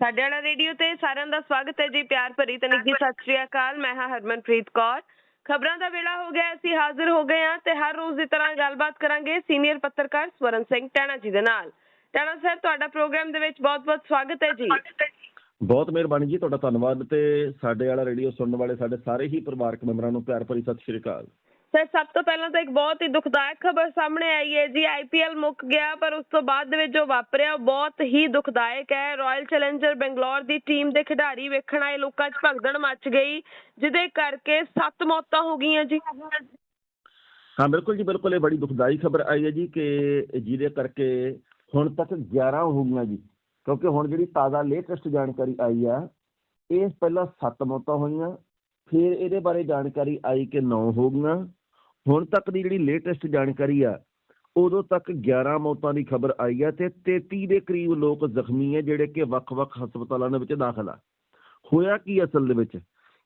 ਸਾਡੇ ਵਾਲਾ ਰੇਡੀਓ ਤੇ ਸਾਰਿਆਂ ਦਾ ਸਵਾਗਤ ਹੈ ਜੀ ਪਿਆਰ ਭਰੀ ਤੇ ਨਿੱਘੀ ਸਤਿ ਸ਼੍ਰੀ ਅਕਾਲ ਮੈਂ ਹਾਂ ਹਰਮਨਪ੍ਰੀਤ ਕੌਰ। ਖਬਰਾਂ ਦਾ ਵੇਲਾ ਹੋ ਗਿਆ ਅਸੀਂ ਹਾਜ਼ਰ ਹੋ ਗਏ ਹਾਂ ਤੇ ਹਰ ਰੋਜ਼ ਦੀ ਤਰ੍ਹਾਂ ਗੱਲਬਾਤ ਕਰਾਂਗੇ ਸੀਨੀਅਰ ਪੱਤਰਕਾਰ ਸਵਰਨ ਸਿੰਘ ਟੈਣਾ ਜੀ ਦੇ ਨਾਲ। ਟੈਣਾ ਸਰ ਤੁਹਾਡਾ ਪ੍ਰੋਗਰਾਮ ਦੇ ਵਿੱਚ ਬਹੁਤ-ਬਹੁਤ ਸਵਾਗਤ ਹੈ ਜੀ। ਬਹੁਤ ਮਿਹਰਬਾਨੀ ਜੀ ਤੁਹਾਡਾ ਧੰਨਵਾਦ ਤੇ ਸਾਡੇ ਵਾਲਾ ਰੇਡੀਓ ਸੁਣਨ ਵਾਲੇ ਸਾਡੇ ਸਾਰੇ ਹੀ ਪਰਿਵਾਰਕ ਮੈਂਬਰਾਂ ਨੂੰ ਪਿਆਰ ਭਰੀ ਸਤਿ ਸ਼੍ਰੀ ਅਕਾਲ। ਸਰ, ਸਭ ਤੋਂ ਪਹਿਲਾਂ ਤਾਂ ਇੱਕ ਬਹੁਤ ਹੀ ਦੁਖਦਾਇਕ ਖਬਰ ਸਾਹਮਣੇ ਆਈ ਹੈ ਜੀ। ਆਈਪੀਐਲ ਮੁੱਕ ਗਿਆ, ਪਰ ਉਸ ਤੋਂ ਬਾਅਦ ਦੇ ਵਿੱਚ ਜੋ ਵਾਪਰਿਆ, ਉਹ ਬਹੁਤ ਹੀ ਦੁਖਦਾਇਕ ਹੈ। ਰਾਇਲ ਚੈਲੰਜਰ ਬੰਗਲੌਰ ਦੀ ਟੀਮ ਦੇ ਖਿਡਾਰੀ ਵੇਖਣ ਆਏ ਲੋਕਾਂ 'ਚ ਭਗਦੜ ਮਚ ਗਈ, ਜਿਹਦੇ ਕਰਕੇ 7 ਮੌਤਾਂ ਹੋ ਗਈਆਂ ਜੀ। ਹਾਂ, ਬਿਲਕੁਲ ਜੀ, ਬਿਲਕੁਲ। ਇਹ ਬੜੀ ਦੁਖਦਾਈ ਖਬਰ ਆਈ ਹੈ ਜੀ ਕਿ ਜਿਹਦੇ ਕਰਕੇ ਹੁਣ ਤੱਕ 11 ਹੋ ਗਈਆਂ ਜੀ। ਕਿਉਂਕਿ ਹੁਣ ਜਿਹੜੀ ਤਾਜ਼ਾ ਲੇਟੈਸਟ ਜਾਣਕਾਰੀ ਆਈ ਆ, ਇਹ ਪਹਿਲਾਂ 7 ਮੌਤਾਂ ਹੋਈਆਂ, ਫਿਰ ਇਹਦੇ ਬਾਰੇ ਜਾਣਕਾਰੀ ਆਈ ਕਿ 9 ਹੋ ਗਈਆਂ। ਹੁਣ ਤੱਕ ਦੀ ਜਿਹੜੀ ਲੇਟੈਸਟ ਜਾਣਕਾਰੀ ਆ, ਉਦੋਂ ਤੱਕ 11 ਮੌਤਾਂ ਦੀ ਖਬਰ ਆਈ ਹੈ ਤੇ 33 ਦੇ ਕਰੀਬ ਲੋਕ ਜ਼ਖਮੀ ਹੈ ਜਿਹੜੇ ਕਿ ਵੱਖ-ਵੱਖ ਹਸਪਤਾਲਾਂ ਦੇ ਵਿੱਚ ਦਾਖਲ ਆ। ਹੋਇਆ ਕੀ ਅਸਲ ਦੇ ਵਿੱਚ?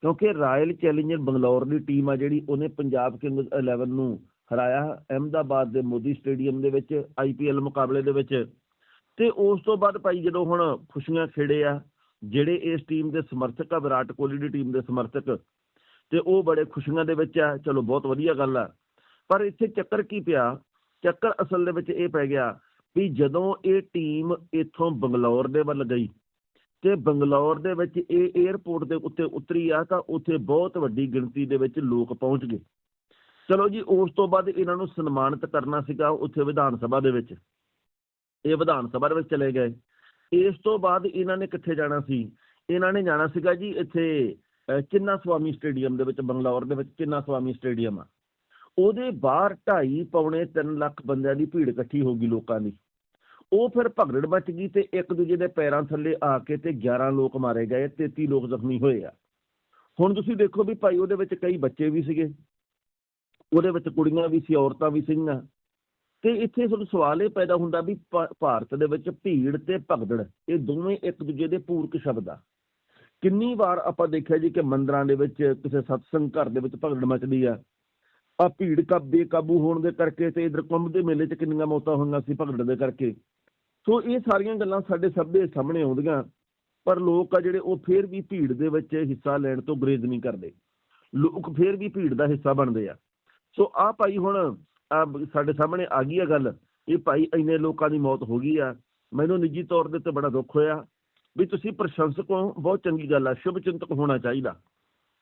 ਕਿਉਂਕਿ ਰਾਇਲ ਚੈਲੰਜਰ ਬੰਗਲੌਰ ਦੀ ਟੀਮ ਆ ਜਿਹੜੀ ਉਹਨੇ ਪੰਜਾਬ ਕਿੰਗਜ਼ 11 ਨੂੰ ਹਰਾਇਆ, ਅਹਿਮਦਾਬਾਦ ਦੇ ਮੋਦੀ ਸਟੇਡੀਅਮ ਦੇ ਵਿੱਚ ਆਈਪੀਐਲ ਮੁਕਾਬਲੇ ਦੇ ਵਿੱਚ ਤੇ ਉਸ ਤੋਂ ਬਾਅਦ ਭਾਈ ਜਦੋਂ ਹੁਣ ਖੁਸ਼ੀਆਂ ਖੇੜੇ ਆ, ਜਿਹੜੇ ਇਸ ਟੀਮ ਦੇ ਸਮਰਥਕ ਆ, ਵਿਰਾਟ ਕੋਹਲੀ ਦੀ ਟੀਮ ਦੇ ਸਮਰਥਕ ਤੇ ਉਹ ਬੜੇ ਖੁਸ਼ੀਆਂ ਦੇ ਵਿੱਚ ਆ। ਚਲੋ, ਬਹੁਤ ਵਧੀਆ ਗੱਲ ਆ। ਪਰ ਇੱਥੇ ਚੱਕਰ ਕੀ ਪਿਆ? ਚੱਕਰ ਅਸਲ ਦੇ ਵਿੱਚ ਇਹ ਪੈ ਗਿਆ ਵੀ ਜਦੋਂ ਇਹ ਟੀਮ ਇੱਥੋਂ ਬੰਗਲੌਰ ਦੇ ਵੱਲ ਗਈ ਤੇ ਬੰਗਲੌਰ ਦੇ ਵਿੱਚ ਇਹ 에ਅਰਪੋਰਟ ਦੇ ਉੱਤੇ ਉਤਰੀ ਆ, ਤਾਂ ਉੱਥੇ ਬਹੁਤ ਵੱਡੀ ਗਿਣਤੀ ਦੇ ਵਿੱਚ ਲੋਕ ਪਹੁੰਚ ਗਏ। ਚਲੋ ਜੀ, ਉਸ ਤੋਂ ਬਾਅਦ ਇਹਨਾਂ ਨੂੰ ਸਨਮਾਨਿਤ ਕਰਨਾ ਸੀਗਾ ਉੱਥੇ ਵਿਧਾਨ ਸਭਾ ਦੇ ਵਿੱਚ। ਇਹ ਵਿਧਾਨ ਸਭਾ ਦੇ ਵਿੱਚ ਚਲੇ ਗਏ। ਇਸ ਤੋਂ ਬਾਅਦ ਇਹਨਾਂ ਨੇ ਕਿੱਥੇ ਜਾਣਾ ਸੀ? ਇਹਨਾਂ ਨੇ ਜਾਣਾ ਸੀਗਾ ਜੀ ਇੱਥੇ ਚਿੰਨਾ ਸਵਾਮੀ ਸਟੇਡੀਅਮ ਦੇ ਵਿੱਚ, ਬੰਗਲੌਰ ਦੇ ਵਿੱਚ ਚਿੰਨਾ ਸਵਾਮੀ ਸਟੇਡੀਅਮ ਆ? ਉਹਦੇ ਬਾਹਰ 2.5 ਪੌਣੇ 3 ਲੱਖ ਬੰਦਿਆਂ ਦੀ ਭੀੜ ਇਕੱਠੀ ਹੋ ਗਈ ਲੋਕਾਂ ਦੀ। ਉਹ ਫਿਰ ਭਗੜੜ ਮਚ ਗਈ ਤੇ ਇੱਕ ਦੂਜੇ ਦੇ ਪੈਰਾਂ ਥੱਲੇ ਆ ਕੇ ਤੇ 11 ਲੋਕ ਮਾਰੇ ਗਏ 33 ਲੋਕ ਜ਼ਖਮੀ ਹੋਏ ਆ। ਹੁਣ ਤੁਸੀਂ ਦੇਖੋ ਵੀ ਭਾਈ ਉਹਦੇ ਵਿੱਚ ਕਈ ਬੱਚੇ ਵੀ ਸੀਗੇ। ਉਹਦੇ ਵਿੱਚ ਕੁੜੀਆਂ ਵੀ ਸੀ, ਔਰਤਾਂ ਵੀ ਸੀਗੀਆਂ। ਤੇ ਇੱਥੇ ਤੁਹਾਨੂੰ ਸਵਾਲ ਇਹ ਪੈਦਾ ਹੁੰਦਾ ਵੀ ਭਾਰਤ ਦੇ ਵਿੱਚ ਭੀੜ ਤੇ ਭਗਦੜ ਇਹ ਦੋਵੇਂ ਇੱਕ ਦੂਜੇ ਦੇ ਪੂਰਕ ਸ਼ਬਦ ਆ। ਕਿੰਨੀ ਵਾਰ ਆਪਾਂ ਦੇਖਿਆ ਜੀ ਕਿ ਮੰਦਰਾਂ ਦੇ ਵਿੱਚ ਕਿਸੇ ਸਤਸੰਗ ਘਰ ਦੇ ਵਿੱਚ ਭਗੜ ਮਚਦੀ ਆ? ਆ ਭੀੜ ਕਾ ਬੇਕਾਬੂ ਹੋਣ ਦੇ ਕਰਕੇ ਤੇ ਇਧਰ ਕੁੰਭ ਦੇ ਮੇਲੇ 'ਚ ਕਿੰਨੀਆਂ ਮੌਤਾਂ ਹੋਈਆਂ ਸੀ ਭਗੜ ਦੇ ਕਰਕੇ। ਸੋ ਇਹ ਸਾਰੀਆਂ ਗੱਲਾਂ ਸਾਡੇ ਸਭ ਦੇ ਸਾਹਮਣੇ ਆਉਂਦੀਆਂ, ਪਰ ਲੋਕ ਆ ਜਿਹੜੇ ਉਹ ਫੇਰ ਵੀ ਭੀੜ ਦੇ ਵਿੱਚ ਹਿੱਸਾ ਲੈਣ ਤੋਂ ਗਰੇਜ਼ ਨਹੀਂ ਕਰਦੇ। ਲੋਕ ਫੇਰ ਵੀ ਭੀੜ ਦਾ ਹਿੱਸਾ ਬਣਦੇ ਆ। ਸੋ ਆ ਭਾਈ ਹੁਣ ਸਾਡੇ ਸਾਹਮਣੇ ਆ ਗਈ ਆ ਗੱਲ ਇਹ ਭਾਈ ਇੰਨੇ ਲੋਕਾਂ ਦੀ ਮੌਤ ਹੋ ਗਈ ਆ। ਮੈਨੂੰ ਨਿੱਜੀ ਤੌਰ ਦੇ ਉੱਤੇ ਬੜਾ ਦੁੱਖ ਹੋਇਆ। ਵੀ ਤੁਸੀਂ ਪ੍ਰਸ਼ੰਸਕ ਹੋ, ਬਹੁਤ ਚੰਗੀ ਗੱਲ ਆ, ਸ਼ੁਭ ਚਿੰਤਕ ਹੋਣਾ ਚਾਹੀਦਾ।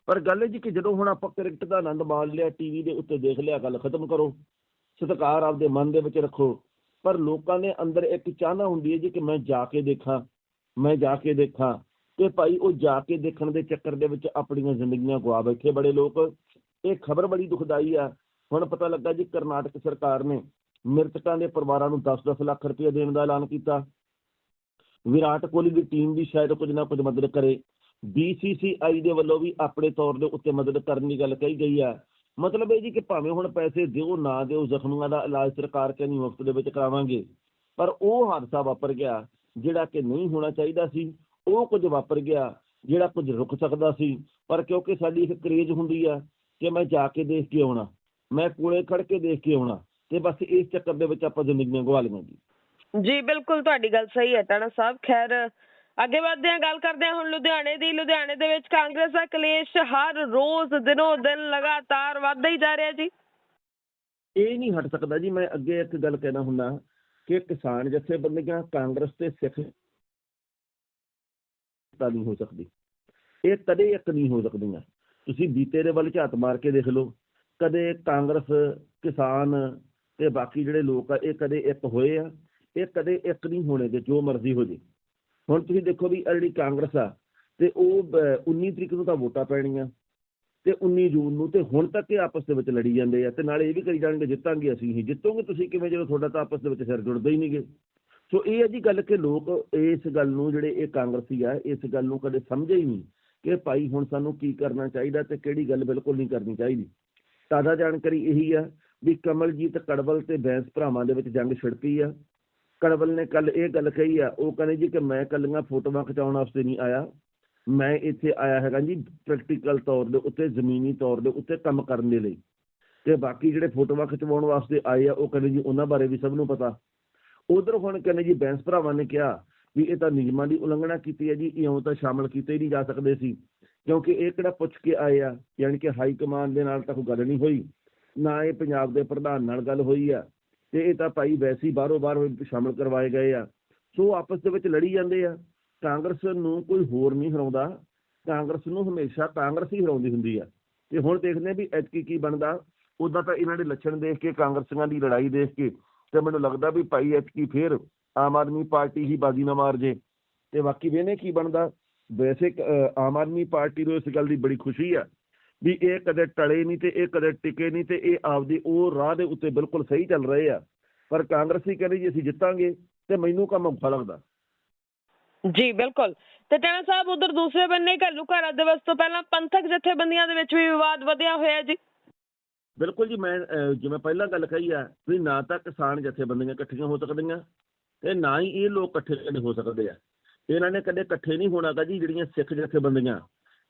ਪਰ ਗੱਲ ਇਹ ਜੀ ਕਿ ਜਦੋਂ ਹੁਣ ਆਪਾਂ ਕ੍ਰਿਕਟ ਦਾ ਆਨੰਦ ਮਾਣ ਲਿਆ, ਟੀਵੀ ਦੇ ਉੱਤੇ ਦੇਖ ਲਿਆ, ਗੱਲ ਖਤਮ ਕਰੋ, ਸਤਿਕਾਰ ਆਪਦੇ ਮਨ ਦੇ ਵਿੱਚ ਰੱਖੋ। ਪਰ ਲੋਕਾਂ ਦੇ ਅੰਦਰ ਇੱਕ ਚਾਹਨਾ ਹੁੰਦੀ ਹੈ ਜੀ ਕਿ ਮੈਂ ਜਾ ਕੇ ਦੇਖਾਂ, ਮੈਂ ਜਾ ਕੇ ਦੇਖਾਂ। ਤੇ ਭਾਈ ਉਹ ਜਾ ਕੇ ਦੇਖਣ ਦੇ ਚੱਕਰ ਦੇ ਵਿੱਚ ਆਪਣੀਆਂ ਜ਼ਿੰਦਗੀਆਂ ਗਵਾ ਬੈਠੇ ਬੜੇ ਲੋਕ। ਇਹ ਖਬਰ ਬੜੀ ਦੁਖਦਾਈ ਆ। ਹੁਣ ਪਤਾ ਲੱਗਾ ਜੀ ਕਰਨਾਟਕ ਸਰਕਾਰ ਨੇ ਮ੍ਰਿਤਕਾਂ ਦੇ ਪਰਿਵਾਰਾਂ ਨੂੰ 10-10 ਲੱਖ ਰੁਪਏ ਦੇਣ ਦਾ ਐਲਾਨ ਕੀਤਾ। ਵਿਰਾਟ ਕੋਹਲੀ ਦੀ ਟੀਮ ਵੀ ਸ਼ਾਇਦ ਕੁਝ ਨਾ ਕੁਝ ਮਦਦ ਕਰੇ। BCCI ਦੇ ਵੱਲੋਂ ਵੀ ਆਪਣੇ ਤੌਰ ਦੇ ਉੱਤੇ ਮਦਦ ਕਰਨ ਦੀ ਗੱਲ ਕਹੀ ਗਈ ਆ ਮਤਲਬ ਇਹ ਜੀ ਕਿ ਭਾਵੇਂ ਹੁਣ ਪੈਸੇ ਦਿਓ, ਨਾ ਦਿਓ, ਜ਼ਖਮੀਆਂ ਦਾ ਇਲਾਜ ਸਰਕਾਰ ਕਹਿੰਦੀ ਮੁਫਤ ਦੇ ਵਿੱਚ ਕਰਾਵਾਂਗੇ। ਪਰ ਉਹ ਹਾਦਸਾ ਵਾਪਰ ਗਿਆ, ਜਿਹੜਾ ਕਿ ਨਹੀਂ ਹੋਣਾ ਚਾਹੀਦਾ ਸੀ। ਉਹ ਕੁਝ ਵਾਪਰ ਗਿਆ, ਜਿਹੜਾ ਕੁਝ ਰੁਕ ਸਕਦਾ ਸੀ। ਪਰ ਕਿਉਂਕਿ ਸਾਡੀ ਇੱਕ ਕਰੇਜ ਹੁੰਦੀ ਆ ਕਿ ਮੈਂ ਜਾ ਕੇ ਦੇਖ ਕੇ ਆਉਣਾ, ਮੈਂ ਕੋਲੇ ਖੜ ਕੇ ਦੇਖ ਕੇ ਆਉਣਾ ਤੇ ਬਸ ਇਸ ਚੱਕਰ ਦੇ ਵਿੱਚ ਆਪਾਂ ਜ਼ਿੰਦਗੀਆਂ ਗਵਾ ਲਈਆਂ ਜੀ। ਜੀ, ਬਿਲਕੁਲ ਤੁਹਾਡੀ ਗੱਲ ਸਹੀ ਹੈ ਟਾਣਾ ਸਾਹਿਬ ਖੈਰ ਅੱਗੇ ਵਧਦੇ ਹਾਂ, ਗੱਲ ਕਰਦੇ ਹਾਂ ਹੁਣ ਲੁਧਿਆਣੇ ਦੀ, ਲੁਧਿਆਣੇ ਦੇ ਵਿੱਚ ਕਾਂਗਰਸ ਦਾ ਕਲੇਸ਼ ਹਰ ਰੋਜ਼ ਦਿਨੋ ਦਿਨ ਲਗਾਤਾਰ ਵੱਧਦਾ ਹੀ ਜਾ ਰਿਹਾ ਜੀ। ਇਹ ਨਹੀਂ ਹਟ ਸਕਦਾ ਜੀ, ਮੈਂ ਅੱਗੇ ਇੱਕ ਗੱਲ ਕਹਿਣਾ ਹੁੰਦਾ ਕਿ ਕਿਸਾਨ ਜਥੇਬੰਦੀਆਂ ਕਾਂਗਰਸ ਤੇ ਸਿੱਖ ਤਾਂ ਨਹੀਂ ਹੋ ਸਕਦੀ। ਇਹ ਕਦੇ ਇੱਕ ਨਹੀਂ ਹੋ ਸਕਦੀਆਂ। ਤੁਸੀਂ ਬੀਤੇ ਦੇ ਵੱਲ ਝਾਤ ਮਾਰ ਕੇ ਦੇਖ ਲਓ, ਕਦੇ ਕਾਂਗਰਸ ਕਿਸਾਨ ਤੇ ਬਾਕੀ ਜਿਹੜੇ ਲੋਕ ਆ, ਇਹ ਕਦੇ ਇੱਕ ਹੋਏ ਆ। ਇਹ ਕਦੇ ਇੱਕ ਨਹੀਂ ਹੋਣੇ ਤੇ ਜੋ ਮਰਜ਼ੀ ਹੋ ਜੇ। ਹੁਣ ਤੁਸੀਂ ਦੇਖੋ ਵੀ ਆਹ ਜਿਹੜੀ ਕਾਂਗਰਸ ਆ, ਤੇ ਉਹ ਬ- 19 ਤਰੀਕ ਨੂੰ ਤਾਂ ਵੋਟਾਂ ਪੈਣੀਆਂ, ਤੇ 19 ਜੂਨ ਨੂੰ, ਤੇ ਹੁਣ ਤੱਕ ਇਹ ਆਪਸ ਦੇ ਵਿੱਚ ਲੜੀ ਜਾਂਦੇ ਆ, ਤੇ ਨਾਲੇ ਇਹ ਵੀ ਕਰੀ ਜਾਣਗੇ, ਜਿੱਤਾਂਗੇ ਅਸੀਂ ਹੀ। ਜਿੱਤੋਗੇ ਤੁਸੀਂ ਕਿਵੇਂ, ਜਦੋਂ ਤੁਹਾਡਾ ਤਾਂ ਆਪਸ ਦੇ ਵਿੱਚ ਸਿਰ ਜੁੜਦੇ ਹੀ ਨਹੀਂਗੇ। ਸੋ ਇਹ ਹੈ ਜੀ ਗੱਲ ਕਿ ਲੋਕ ਇਸ ਗੱਲ ਨੂੰ ਜਿਹੜੇ ਇਹ ਕਾਂਗਰਸੀ ਆ, ਇਸ ਗੱਲ ਨੂੰ ਕਦੇ ਸਮਝੇ ਹੀ ਨਹੀਂ ਕਿ ਭਾਈ ਹੁਣ ਸਾਨੂੰ ਕੀ ਕਰਨਾ ਚਾਹੀਦਾ ਤੇ ਕਿਹੜੀ ਗੱਲ ਬਿਲਕੁਲ ਨਹੀਂ ਕਰਨੀ ਚਾਹੀਦੀ। ਤਾਜ਼ਾ ਜਾਣਕਾਰੀ ਇਹੀ ਆ ਵੀ ਕਮਲਜੀਤ ਕੜਵਲ ਤੇ ਬੈਂਸ ਭਰਾਵਾਂ ਦੇ ਵਿੱਚ ਜੰਗ ਛਿੜਪੀ ਆ। ਕੜਵਲ ਨੇ ਕੱਲ ਇਹ ਗੱਲ ਕਹੀ ਆ, ਉਹ ਕਹਿੰਦੇ ਜੀ ਕਿ ਮੈਂ ਕੱਲੀਆਂ ਫੋਟੋਆਂ ਖਿਚਾਉਣ ਵਾਸਤੇ ਨਹੀਂ ਆਇਆ। ਮੈਂ ਇੱਥੇ ਆਇਆ ਹੈਗਾ ਜੀ ਪ੍ਰੈਕਟੀਕਲ ਤੌਰ ਦੇ ਉੱਤੇ, ਜ਼ਮੀਨੀ ਤੌਰ ਦੇ ਉੱਤੇ ਕੰਮ ਕਰਨ ਦੇ ਲਈ। ਤੇ ਬਾਕੀ ਜਿਹੜੇ ਫੋਟੋਆਂ ਖਿਚਵਾਉਣ ਵਾਸਤੇ ਆਏ ਆ, ਉਹ ਕਹਿੰਦੇ ਜੀ ਉਹਨਾਂ ਬਾਰੇ ਵੀ ਸਭ ਨੂੰ ਪਤਾ। ਉਧਰ ਹੁਣ ਕਹਿੰਦੇ ਜੀ ਬੈਂਸ ਭਰਾਵਾਂ ਨੇ ਕਿਹਾ ਵੀ ਇਹ ਤਾਂ ਨਿਯਮਾਂ ਦੀ ਉਲੰਘਣਾ ਕੀਤੀ ਹੈ ਜੀ, ਇਉਂ ਤਾਂ ਸ਼ਾਮਲ ਕੀਤੇ ਹੀ ਨਹੀਂ ਜਾ ਸਕਦੇ ਸੀ। ਕਿਉਂਕਿ ਇਹ ਕਿਹੜਾ ਪੁੱਛ ਕੇ ਆਏ ਆ, ਯਾਨੀ ਕਿ ਹਾਈ ਕਮਾਂਡ ਦੇ ਨਾਲ ਤਾਂ ਕੋਈ ਗੱਲ ਨਹੀਂ ਹੋਈ। ਨਾ ਇਹ ਪੰਜਾਬ ਦੇ ਪ੍ਰਧਾਨ ਨਾਲ ਗੱਲ ਹੋਈ ਆ ਤੇ ਇਹ ਤਾਂ ਭਾਈ ਵੈਸੇ ਹੀ ਬਾਹਰੋਂ ਬਾਹਰ ਸ਼ਾਮਲ ਕਰਵਾਏ ਗਏ ਆ। ਸੋ ਆਪਸ ਦੇ ਵਿੱਚ ਲੜੀ ਜਾਂਦੇ ਆ। ਕਾਂਗਰਸ ਨੂੰ ਕੋਈ ਹੋਰ ਨਹੀਂ ਹਰਾਉਂਦਾ। ਕਾਂਗਰਸ ਨੂੰ ਹਮੇਸ਼ਾ ਕਾਂਗਰਸ ਹੀ ਹਰਾਉਂਦੀ ਹੁੰਦੀ ਆ। ਤੇ ਹੁਣ ਦੇਖਦੇ ਆ ਵੀ ਐਤਕੀ ਕੀ ਬਣਦਾ। ਉਦਾਂ ਤਾਂ ਇਹਨਾਂ ਦੇ ਲੱਛਣ ਦੇਖ ਕੇ, ਕਾਂਗਰਸੀਆਂ ਦੀ ਲੜਾਈ ਦੇਖ ਕੇ ਤੇ ਮੈਨੂੰ ਲੱਗਦਾ ਵੀ ਭਾਈ ਐਤਕੀ ਫੇਰ ਆਮ ਆਦਮੀ ਪਾਰਟੀ ਹੀ ਬਾਜੀ ਨਾ ਮਾਰ ਜੇ। ਤੇ ਬਾਕੀ ਵੇਨੇ ਕੀ ਬਣਦਾ। ਵੈਸੇ ਆਮ ਆਦਮੀ ਪਾਰਟੀ ਨੂੰ ਇਸ ਗੱਲ ਦੀ ਬੜੀ ਖੁਸ਼ੀ ਆ ਵੀ ਇਹ ਕਦੇ ਟਲੇ ਨਹੀਂ ਤੇ ਇਹ ਕਦੇ ਟਿਕੇ ਨਹੀਂ ਤੇ ਇਹ ਆਪਦੀ ਉਹ ਰਾਹ ਦੇ ਉੱਤੇ ਬਿਲਕੁਲ ਸਹੀ ਚੱਲ ਰਹੇ ਆ। ਪਰ ਕਾਂਗਰਸੀ ਕਹਿੰਦੇ ਜੀ ਅਸੀਂ ਜਿੱਤਾਂਗੇ ਤੇ ਮੈਨੂੰ ਕੰਮ ਔਖਾ ਲੱਗਦਾ। ਜੀ ਬਿਲਕੁਲ। ਤੇ ਟੈਣਾ ਸਾਹਿਬ ਉਧਰ ਦੂਸਰੇ ਬੰਨੇ ਘੱਲੂ ਘਾਰਾ ਦਿਵਸ ਤੋਂ ਪਹਿਲਾਂ ਪੰਥਕ ਜਥੇਬੰਦੀਆਂ ਦੇ ਵਿੱਚ ਵੀ ਵਿਵਾਦ ਵਧਿਆ ਹੋਇਆ ਜੀ। ਬਿਲਕੁਲ ਜੀ ਮੈਂ ਜਿਵੇਂ ਪਹਿਲਾਂ ਗੱਲ ਕਹੀ ਆ ਵੀ ਨਾ ਤਾਂ ਕਿਸਾਨ ਜਥੇਬੰਦੀਆਂ ਇਕੱਠੀਆਂ ਹੋ ਸਕਦੀਆਂ ਤੇ ਨਾ ਹੀ ਇਹ ਲੋਕ ਇਕੱਠੇ ਹੋ ਸਕਦੇ ਆ। ਇਹਨਾਂ ਨੇ ਕਦੇ ਇਕੱਠੇ ਨਹੀਂ ਹੋਣਾਗਾ ਜੀ ਜਿਹੜੀਆਂ ਸਿੱਖ ਜਥੇਬੰਦੀਆਂ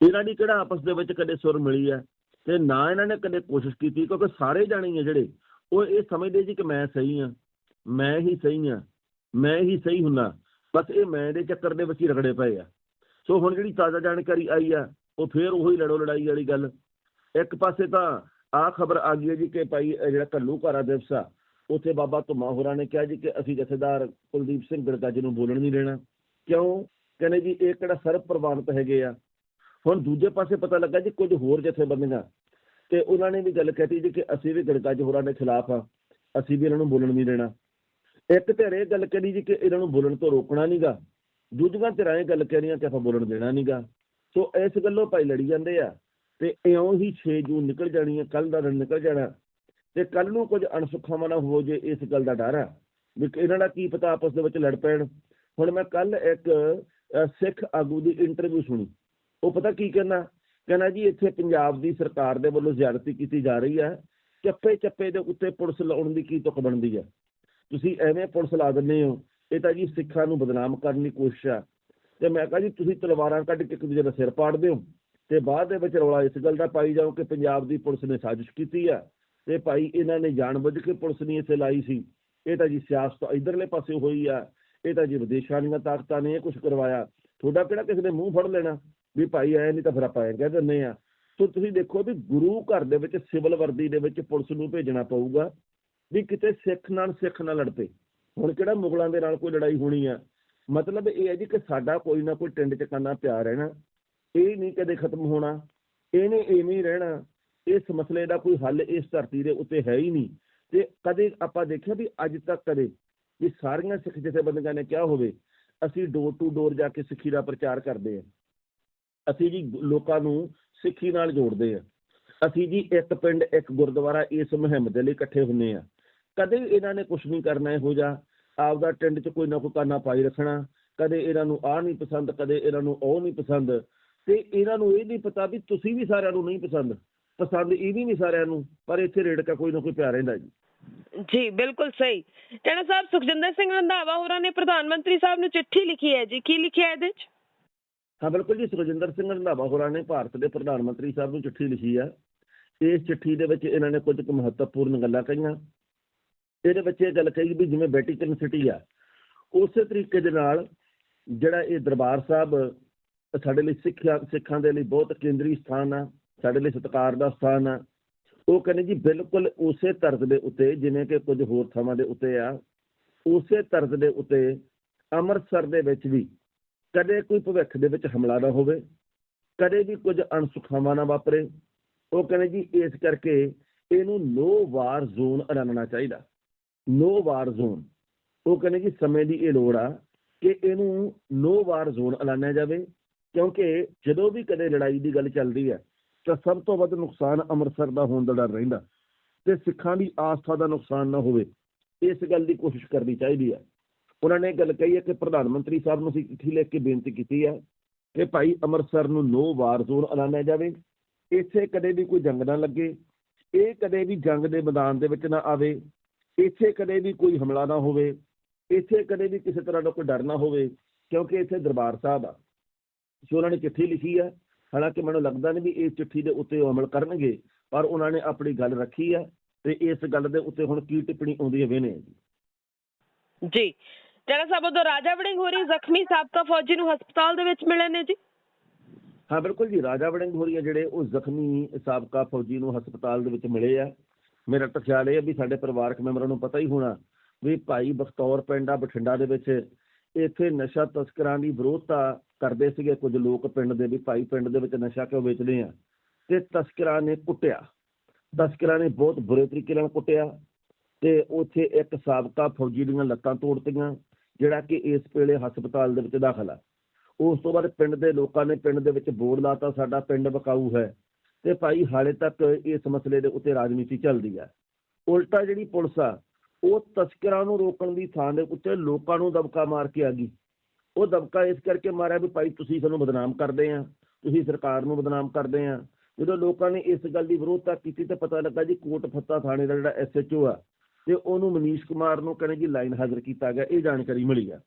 ਇਹਨਾਂ ਦੀ ਕਿਹੜਾ ਆਪਸ ਦੇ ਵਿੱਚ ਕਦੇ ਸੁਰ ਮਿਲੀ ਹੈ ਤੇ ਨਾ ਇਹਨਾਂ ਨੇ ਕਦੇ ਕੋਸ਼ਿਸ਼ ਕੀਤੀ, ਕਿਉਂਕਿ ਸਾਰੇ ਜਾਣੇ ਆ ਜਿਹੜੇ, ਉਹ ਇਹ ਸਮਝਦੇ ਜੀ ਕਿ ਮੈਂ ਸਹੀ ਆ ਮੈਂ ਹੀ ਸਹੀ ਆ ਮੈਂ ਹੀ ਸਹੀ ਹੁੰਨਾ ਬਸ ਇਹ ਮੈਂ ਦੇ ਚੱਕਰ ਦੇ ਵਿੱਚ ਹੀ ਰਗੜੇ ਪਏ ਆ। ਸੋ ਹੁਣ ਜਿਹੜੀ ਤਾਜ਼ਾ ਜਾਣਕਾਰੀ ਆਈ ਆ, ਉਹ ਫੇਰ ਉਹੀ ਲੜੋ ਲੜਾਈ ਵਾਲੀ ਗੱਲ। ਇੱਕ ਪਾਸੇ ਤਾਂ ਆ ਖਬਰ ਆ ਗਈ ਹੈ ਜੀ ਕਿ ਭਾਈ ਜਿਹੜਾ ਕੱਲੂ ਘਾਰਾ ਦਿਵਸ ਆ, ਉੱਥੇ ਬਾਬਾ ਧੁਮਾ ਹੋਰਾਂ ਨੇ ਕਿਹਾ ਜੀ ਕਿ ਅਸੀਂ ਜਥੇਦਾਰ ਕੁਲਦੀਪ ਸਿੰਘ ਗੜਗੱਜ ਨੂੰ ਬੋਲਣ ਨਹੀਂ ਦੇਣਾ। ਕਿਉਂ? ਕਹਿੰਦੇ ਜੀ ਇਹ ਕਿਹੜਾ ਸਰਬ ਪ੍ਰਵਾਨਿਤ ਹੈਗੇ ਆ। ਹੁਣ ਦੂਜੇ ਪਾਸੇ ਪਤਾ ਲੱਗਾ ਜੀ ਕੁਝ ਹੋਰ ਜਥੇਬੰਦੀਆਂ ਤੇ ਉਹਨਾਂ ਨੇ ਵੀ ਗੱਲ ਕਹਿਤੀ ਜੀ ਕਿ ਅਸੀਂ ਵੀ ਗੜਗੱਜ ਹੋਰਾਂ ਦੇ ਖਿਲਾਫ ਆ। ਅਸੀਂ ਵੀ ਇਹਨਾਂ ਨੂੰ ਬੋਲਣ ਨਹੀਂ ਦੇਣਾ। ਇੱਕ ਧਿਰ ਇਹ ਗੱਲ ਕਰੀ ਜੀ ਕਿ ਇਹਨਾਂ ਨੂੰ ਬੋਲਣ ਤੋਂ ਰੋਕਣਾ ਨਹੀਂਗਾ ਦੂਜੀਆਂ ਧਿਰਾਂ ਇਹ ਗੱਲ ਕਹਿ ਰਹੀਆਂ ਕਿ ਆਪਾਂ ਬੋਲਣ ਦੇਣਾ ਨਹੀਂਗਾ ਸੋ ਇਸ ਗੱਲੋਂ ਭਾਈ ਲੜੀ ਜਾਂਦੇ ਆ। ਤੇ ਇਉਂ ਹੀ 6 ਜੂਨ ਨਿਕਲ ਜਾਣੀ ਹੈ ਕੱਲ ਦਾ ਦਿਨ ਨਿਕਲ ਜਾਣਾ। ਤੇ ਕੱਲ ਨੂੰ ਕੁਝ ਅਣਸੁਖਾਵਾਂ ਨਾ ਹੋ ਜੇ ਇਸ ਗੱਲ ਦਾ ਡਰ ਆ ਵੀ ਇਹਨਾਂ ਦਾ ਕੀ ਪਤਾ ਆਪਸ ਦੇ ਵਿੱਚ ਲੜ ਪੈਣ। ਹੁਣ ਮੈਂ ਕੱਲ ਇੱਕ ਸਿੱਖ ਆਗੂ ਦੀ ਇੰਟਰਵਿਊ ਸੁਣੀ। ਉਹ ਪਤਾ ਕੀ ਕਹਿੰਦਾ? ਕਹਿੰਦਾ ਜੀ ਇੱਥੇ ਪੰਜਾਬ ਦੀ ਸਰਕਾਰ ਦੇ ਵੱਲੋਂ ਜ਼ਿਆਦਤੀ ਕੀਤੀ ਜਾ ਰਹੀ ਹੈ। ਚੱਪੇ ਚੱਪੇ ਦੇ ਉੱਤੇ ਪੁਲਿਸ ਲਾਉਣ ਦੀ ਕੀ ਤੁਕ ਬਣਦੀ ਹੈ? ਤੁਸੀਂ ਐਵੇਂ ਪੁਲਿਸ ਲਾ ਦਿੰਦੇ ਹੋ, ਇਹ ਤਾਂ ਜੀ ਸਿੱਖਾਂ ਨੂੰ ਬਦਨਾਮ ਕਰਨ ਦੀ ਕੋਸ਼ਿਸ਼ ਆ। ਤੇ ਮੈਂ ਕਹਾਂ ਜੀ ਤੁਸੀਂ ਤਲਵਾਰਾਂ ਕੱਢ ਕੇ ਇੱਕ ਦੂਜੇ ਦਾ ਸਿਰ ਪਾੜਦੇ ਹੋ ਤੇ ਬਾਅਦ ਦੇ ਵਿੱਚ ਰੌਲਾ ਇਸ ਗੱਲ ਦਾ ਪਾਈ ਜਾਓ ਕਿ ਪੰਜਾਬ ਦੀ ਪੁਲਿਸ ਨੇ ਸਾਜ਼ਿਸ਼ ਕੀਤੀ ਆ। ਤੇ ਭਾਈ ਇਹਨਾਂ ਨੇ ਜਾਣਬੁੱਝ ਕੇ ਪੁਲਿਸ ਨਹੀਂ ਇੱਥੇ ਲਾਈ ਸੀ। ਇਹ ਤਾਂ ਜੀ ਸਿਆਸਤ ਇਧਰਲੇ ਪਾਸੇ ਹੋਈ ਆ। ਇਹ ਤਾਂ ਜੀ ਵਿਦੇਸ਼ਾਂ ਦੀਆਂ ਤਾਕਤਾਂ ਨੇ ਇਹ ਕੁਝ ਕਰਵਾਇਆ। ਤੁਹਾਡਾ ਕਿਹੜਾ ਕਿਸੇ ਨੇ ਮੂੰਹ ਫੜ ਲੈਣਾ? ਵੀ ਭਾਈ ਐ ਨਹੀਂ ਤਾਂ ਫਿਰ ਆਪਾਂ ਐਂ ਕਹਿ ਦਿੰਦੇ ਆ ਸੋ ਤੁਸੀਂ ਦੇਖੋ ਵੀ ਗੁਰੂ ਘਰ ਦੇ ਵਿੱਚ ਸਿਵਲ ਵਰਦੀ ਦੇ ਵਿੱਚ ਪੁਲਿਸ ਨੂੰ ਭੇਜਣਾ ਪਊਗਾ ਵੀ ਕਿਤੇ ਸਿੱਖ ਨਾਲ ਸਿੱਖ ਨਾਲ ਲੜ ਪਏ। ਹੁਣ ਕਿਹੜਾ ਮੁਗਲਾਂ ਦੇ ਨਾਲ ਕੋਈ ਲੜਾਈ ਹੋਣੀ ਆ? ਮਤਲਬ ਇਹ ਹੈ ਜੀ ਕਿ ਸਾਡਾ ਕੋਈ ਨਾ ਕੋਈ ਟਿੰਡ ਚ ਕੰਨਾ ਪਿਆ ਰਹਿਣਾ। ਇਹ ਨਹੀਂ ਕਦੇ ਖਤਮ ਹੋਣਾ। ਇਹਨੇ ਐਵੇਂ ਹੀ ਰਹਿਣਾ। ਇਸ ਮਸਲੇ ਦਾ ਕੋਈ ਹੱਲ ਇਸ ਧਰਤੀ ਦੇ ਉੱਤੇ ਹੈ ਹੀ ਨਹੀਂ। ਤੇ ਕਦੇ ਆਪਾਂ ਦੇਖਿਆ ਵੀ ਅੱਜ ਤੱਕ ਕਦੇ ਵੀ ਸਾਰੀਆਂ ਸਿੱਖ ਜਥੇਬੰਦੀਆਂ ਨੇ ਕਿਹਾ ਹੋਵੇ, ਅਸੀਂ ਡੋਰ ਟੂ ਡੋਰ ਜਾ ਕੇ ਸਿੱਖੀ ਦਾ ਪ੍ਰਚਾਰ ਕਰਦੇ ਹਾਂ। ਅਸੀਂ ਜੀ ਲੋਕਾਂ ਨੂੰ ਸਿੱਖੀ ਨਾਲ ਜੋੜਦੇ ਆ ਅਸੀਂ ਜੀ ਇੱਕ ਪਿੰਡ, ਇੱਕ ਗੁਰਦੁਆਰਾ ਇਸ ਮੁਹਿੰਮ ਦੇ ਲਈ ਇਕੱਠੇ ਹੁੰਨੇ ਆ ਕਦੇ ਇਹਨਾਂ ਨੇ ਕੁਝ ਨਹੀਂ ਕਰਨਾ ਇਹੋ ਜਿਹਾ, ਆਪਦਾ ਟਿੰਡ 'ਚ ਕੋਈ ਨਾ ਕੋਈ ਕਾਨਾ ਪਾਈ ਰੱਖਣਾ, ਕਦੇ ਇਹਨਾਂ ਨੂੰ ਆਹ ਨਹੀਂ ਪਸੰਦ, ਕਦੇ ਇਹਨਾਂ ਨੂੰ ਉਹ ਨਹੀਂ ਪਸੰਦ। ਤੇ ਇਹਨਾਂ ਨੂੰ ਇਹ ਨਹੀਂ ਪਤਾ ਵੀ ਤੁਸੀਂ ਵੀ ਸਾਰਿਆਂ ਨੂੰ ਨਹੀਂ ਪਸੰਦ। ਪਸੰਦ ਇਹ ਵੀ ਨਹੀਂ ਸਾਰਿਆਂ ਨੂੰ, ਪਰ ਇੱਥੇ ਰੇੜਕਾ ਕੋਈ ਨਾ ਕੋਈ ਪਿਆ ਰਹਿੰਦਾ ਜੀ। ਜੀ, ਬਿਲਕੁਲ ਸਹੀ। ਟੈਣਾ ਸਾਹਿਬ ਸੁਖਜਿੰਦਰ ਸਿੰਘ ਰੰਧਾਵਾ ਹੋਰਾਂ ਨੇ ਪ੍ਰਧਾਨ ਮੰਤਰੀ ਸਾਹਿਬ ਨੂੰ ਚਿੱਠੀ ਲਿਖੀ ਹੈ ਜੀ। ਕੀ ਲਿਖਿਆ ਇਹਦੇ ਵਿੱਚ ਹਾਂ, ਬਿਲਕੁਲ ਜੀ, ਸੁਖਜਿੰਦਰ ਸਿੰਘ ਰੰਧਾਵਾ ਹੋਰਾਂ ਨੇ ਭਾਰਤ ਦੇ ਪ੍ਰਧਾਨ ਮੰਤਰੀ ਸਾਹਿਬ ਨੂੰ ਚਿੱਠੀ ਲਿਖੀ ਆ। ਇਸ ਚਿੱਠੀ ਦੇ ਵਿੱਚ ਇਹਨਾਂ ਨੇ ਕੁਝ ਕੁ ਮਹੱਤਵਪੂਰਨ ਗੱਲਾਂ ਕਹੀਆਂ। ਇਹਦੇ ਵਿੱਚ ਇਹ ਗੱਲ ਕਹੀ ਵੀ ਜਿਵੇਂ ਵੈਟੀਕਨ ਸਿਟੀ ਆ, ਉਸੇ ਤਰੀਕੇ ਦੇ ਨਾਲ ਜਿਹੜਾ ਇਹ ਦਰਬਾਰ ਸਾਹਿਬ ਸਾਡੇ ਲਈ ਸਿੱਖਿਆ, ਸਿੱਖਾਂ ਦੇ ਲਈ ਬਹੁਤ ਕੇਂਦਰੀ ਸਥਾਨ ਆ, ਸਾਡੇ ਲਈ ਸਤਿਕਾਰ ਦਾ ਸਥਾਨ ਆ, ਉਹ ਕਹਿੰਦੇ ਜੀ ਬਿਲਕੁਲ ਉਸੇ ਤਰਜ਼ ਦੇ ਉੱਤੇ ਜਿਵੇਂ ਕਿ ਕੁਝ ਹੋਰ ਥਾਵਾਂ ਦੇ ਉੱਤੇ ਆ, ਉਸੇ ਤਰਜ਼ ਦੇ ਉੱਤੇ ਅੰਮ੍ਰਿਤਸਰ ਦੇ ਵਿੱਚ ਵੀ ਕਦੇ ਕੋਈ ਭਵਿੱਖ ਦੇ ਵਿੱਚ ਹਮਲਾ ਨਾ ਹੋਵੇ, ਕਦੇ ਵੀ ਕੁਝ ਅਣਸੁਖਾਵਾਂ ਨਾ ਵਾਪਰੇ। ਉਹ ਕਹਿੰਦੇ ਜੀ, ਇਸ ਕਰਕੇ ਇਹਨੂੰ ਨੋ ਵਾਰ ਜ਼ੋਨ ਐਲਾਨਣਾ ਚਾਹੀਦਾ। ਨੋ ਵਾਰ ਜ਼ੋਨ ਉਹ ਕਹਿੰਦੇ ਜੀ, ਸਮੇਂ ਦੀ ਇਹ ਲੋੜ ਆ ਕਿ ਇਹਨੂੰ ਨੋ ਵਾਰ ਜ਼ੋਨ ਐਲਾਨਿਆ ਜਾਵੇ, ਕਿਉਂਕਿ ਜਦੋਂ ਵੀ ਕਦੇ ਲੜਾਈ ਦੀ ਗੱਲ ਚੱਲਦੀ ਹੈ ਤਾਂ ਸਭ ਤੋਂ ਵੱਧ ਨੁਕਸਾਨ ਅੰਮ੍ਰਿਤਸਰ ਦਾ ਹੋਣ ਦਾ ਡਰ ਰਹਿੰਦਾ। ਤੇ ਸਿੱਖਾਂ ਦੀ ਆਸਥਾ ਦਾ ਨੁਕਸਾਨ ਨਾ ਹੋਵੇ, ਇਸ ਗੱਲ ਦੀ ਕੋਸ਼ਿਸ਼ ਕਰਨੀ ਚਾਹੀਦੀ ਹੈ ਉਹਨਾਂ ਨੇ ਇਹ ਗੱਲ ਕਹੀ ਹੈ ਕਿ ਪ੍ਰਧਾਨ ਮੰਤਰੀ ਸਾਹਿਬ ਨੂੰ ਅਸੀਂ ਚਿੱਠੀ ਲਿਖ ਕੇ ਬੇਨਤੀ ਕੀਤੀ ਹੈ ਕਿ ਭਾਈ ਅੰਮ੍ਰਿਤਸਰ ਨੂੰ ਨੋ ਵਾਰ ਜ਼ੋਨ ਐਲਾਨਿਆ ਜਾਵੇ, ਇੱਥੇ ਕਦੇ ਵੀ ਕੋਈ ਜੰਗ ਨਾ ਲੱਗੇ, ਇਹ ਕਦੇ ਵੀ ਜੰਗ ਦੇ ਮੈਦਾਨ ਦੇ ਵਿੱਚ ਨਾ ਆਵੇ, ਇੱਥੇ ਕਦੇ ਵੀ ਕੋਈ ਹਮਲਾ ਨਾ ਹੋਵੇ, ਇੱਥੇ ਕਦੇ ਵੀ ਕਿਸੇ ਤਰ੍ਹਾਂ ਦਾ ਕੋਈ ਡਰ ਨਾ ਹੋਵੇ, ਕਿਉਂਕਿ ਇੱਥੇ ਦਰਬਾਰ ਸਾਹਿਬ ਆ। ਸੋ ਉਹਨਾਂ ਨੇ ਚਿੱਠੀ ਲਿਖੀ ਹੈ ਹਾਲਾਂਕਿ ਮੈਨੂੰ ਲੱਗਦਾ ਨਹੀਂ ਵੀ ਇਸ ਚਿੱਠੀ ਦੇ ਉੱਤੇ ਉਹ ਅਮਲ ਕਰਨਗੇ, ਪਰ ਉਹਨਾਂ ਨੇ ਆਪਣੀ ਗੱਲ ਰੱਖੀ ਹੈ ਤੇ ਇਸ ਗੱਲ ਦੇ ਉੱਤੇ ਹੁਣ ਕੀ ਟਿੱਪਣੀ ਆਉਂਦੀ ਹੈ ਵੇਨੇ ਜੀ ਜੀ ਸਾਹਿਬ, ਉਦੋਂ ਰਾਜਾ ਵੜਿੰਗ ਹੋਰੀ ਜ਼ਖਮੀ ਸਾਬਕਾ ਫੌਜੀ ਨੂੰ ਹਸਪਤਾਲ ਦੇ ਵਿੱਚ ਮਿਲੇ ਨੇ ਜੀ? ਹਾਂ, ਬਿਲਕੁਲ ਜੀ, ਰਾਜਾ ਵੜਿੰਗ ਹੋਰੀ ਆ ਜਿਹੜੇ, ਉਹ ਜ਼ਖਮੀ ਸਾਬਕਾ ਫੌਜੀ ਨੂੰ ਹਸਪਤਾਲ ਦੇ ਵਿੱਚ ਮਿਲੇ ਆ। ਮੇਰਾ ਤਾਂ ਖਿਆਲ ਇਹ ਵੀ ਸਾਡੇ ਪਰਿਵਾਰਕ ਮੈਂਬਰਾਂ ਨੂੰ ਪਤਾ ਹੀ ਹੋਣਾ ਵੀ ਭਾਈ ਬਖਤੌਰ ਪਿੰਡ ਬਠਿੰਡਾ ਦੇ ਵਿੱਚ। ਇੱਥੇ ਨਸ਼ਾ ਤਸਕਰਾਂ ਦੀ ਵਿਰੋਧਤਾ ਕਰਦੇ ਸੀਗੇ ਕੁਝ ਲੋਕ ਪਿੰਡ ਦੇ ਵੀ, ਭਾਈ ਪਿੰਡ ਦੇ ਵਿੱਚ ਨਸ਼ਾ ਕਿਉਂ ਵੇਚਦੇ ਆ? ਤੇ ਤਸਕਰਾਂ ਨੇ ਕੁੱਟਿਆ। ਤਸਕਰਾਂ ਨੇ ਬਹੁਤ ਬੁਰੇ ਤਰੀਕੇ ਨਾਲ ਕੁੱਟਿਆ। ਤੇ ਉੱਥੇ ਇੱਕ ਸਾਬਕਾ ਫੌਜੀ ਦੀਆਂ ਲੱਤਾਂ ਤੋੜਤੀਆਂ ਜਿਹੜਾ ਕਿ ਇਸ ਵੇਲੇ ਹਸਪਤਾਲ ਦੇ ਵਿੱਚ ਦਾਖਲ ਆ। ਉਸ ਤੋਂ ਬਾਅਦ ਪਿੰਡ ਦੇ ਲੋਕਾਂ ਨੇ ਪਿੰਡ ਦੇ ਵਿੱਚ ਬੋਰਡ ਲਾਤਾ ਸਾਡਾ ਪਿੰਡ ਬਕਾਊ ਹੈ। ਤੇ ਭਾਈ, ਹਾਲੇ ਤੱਕ ਇਸ ਮਸਲੇ ਦੇ ਉੱਤੇ ਰਾਜਨੀਤੀ ਚੱਲਦੀ ਆ। ਉਲਟਾ ਜਿਹੜੀ ਪੁਲਿਸ ਆ, ਉਹ ਤਸਕਰਾਂ ਨੂੰ ਰੋਕਣ ਦੀ ਥਾਂ ਦੇ ਉੱਤੇ ਲੋਕਾਂ ਨੂੰ ਦਬਕਾ ਮਾਰ ਕੇ ਆ ਗਈ। ਉਹ ਦਬਕਾ ਇਸ ਕਰਕੇ ਮਾਰਿਆ ਵੀ ਭਾਈ, ਤੁਸੀਂ ਸਾਨੂੰ ਬਦਨਾਮ ਕਰਦੇ ਆ। ਤੁਸੀਂ ਸਰਕਾਰ ਨੂੰ ਬਦਨਾਮ ਕਰਦੇ ਆ। ਜਦੋਂ ਲੋਕਾਂ ਨੇ ਇਸ ਗੱਲ ਦੀ ਵਿਰੋਧਤਾ ਕੀਤੀ ਤਾਂ ਪਤਾ ਲੱਗਾ ਜੀ ਕੋਟ ਫੱਤਾ ਥਾਣੇ ਦਾ ਜਿਹੜਾ ਐਸਐਚਓ ਆ ਤੇ ਉਹਨੂੰ ਮਨੀਸ਼ ਕੁਮਾਰ ਨੂੰ ਕਹਿੰਦੇ ਜੀ ਲਾਈਨ ਹਾਜ਼ਰ ਕੀਤਾ ਗਿਆ, ਇਹ ਜਾਣਕਾਰੀ ਮਿਲੀ ਆ।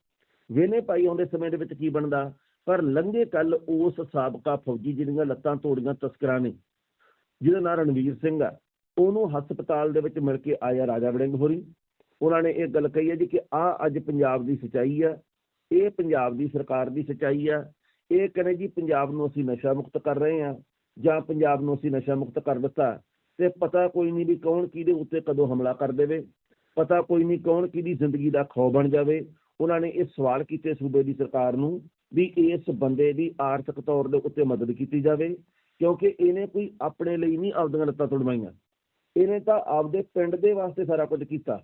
ਵੇਨੇ ਭਾਈ ਆਉਂਦੇ ਸਮੇਂ ਦੇ ਵਿੱਚ ਕੀ ਬਣਦਾ? ਪਰ ਲੰਘੇ ਕੱਲ ਉਸ ਸਾਬਕਾ ਫੌਜੀ ਜਿਹਦੀਆਂ ਲੱਤਾਂ ਤੋੜੀਆਂ ਤਸਕਰਾਂ ਨੇ, ਜਿਹਦਾ ਨਾਂ ਰਣਵੀਰ ਸਿੰਘ ਆ। ਉਹਨੂੰ ਹਸਪਤਾਲ ਦੇ ਵਿੱਚ ਮਿਲ ਕੇ ਆਇਆ ਰਾਜਾ ਵੜਿੰਗ ਹੋਰੀ। ਉਹਨਾਂ ਨੇ ਇਹ ਗੱਲ ਕਹੀ ਹੈ ਜੀ ਕਿ ਆ ਅੱਜ ਪੰਜਾਬ ਦੀ ਸਚਾਈ ਆ, ਇਹ ਪੰਜਾਬ ਦੀ ਸਰਕਾਰ ਦੀ ਸਚਾਈ ਆ। ਇਹ ਕਹਿੰਦੇ ਜੀ, ਪੰਜਾਬ ਨੂੰ ਅਸੀਂ ਨਸ਼ਾ ਮੁਕਤ ਕਰ ਰਹੇ ਆ ਜਾਂ ਪੰਜਾਬ ਨੂੰ ਅਸੀਂ ਨਸ਼ਾ ਮੁਕਤ ਕਰ ਦਿੱਤਾ। ਤੇ ਪਤਾ ਕੋਈ ਨਹੀਂ ਵੀ ਕੌਣ ਕਿਹਦੇ ਉੱਤੇ ਕਦੋਂ ਹਮਲਾ ਕਰ ਦੇਵੇ। ਪਤਾ ਕੋਈ ਨਹੀਂ ਕੌਣ ਕਿਹਦੀ ਜ਼ਿੰਦਗੀ ਦਾ ਖੌ ਬਣ ਜਾਵੇ। ਉਹਨਾਂ ਨੇ ਇਹ ਸਵਾਲ ਕੀਤੇ ਸੂਬੇ ਦੀ ਸਰਕਾਰ ਨੂੰ ਵੀ ਇਸ ਬੰਦੇ ਦੀ ਆਰਥਿਕ ਤੌਰ ਦੇ ਉੱਤੇ ਮਦਦ ਕੀਤੀ ਜਾਵੇ, ਕਿਉਂਕਿ ਇਹਨੇ ਕੋਈ ਆਪਣੇ ਲਈ ਨਹੀਂ ਆਪਦੀਆਂ ਲੱਤਾਂ ਤੁੜਵਾਈਆਂ। ਇਹਨੇ ਤਾਂ ਆਪਦੇ ਪਿੰਡ ਦੇ ਵਾਸਤੇ ਸਾਰਾ ਕੁਝ ਕੀਤਾ।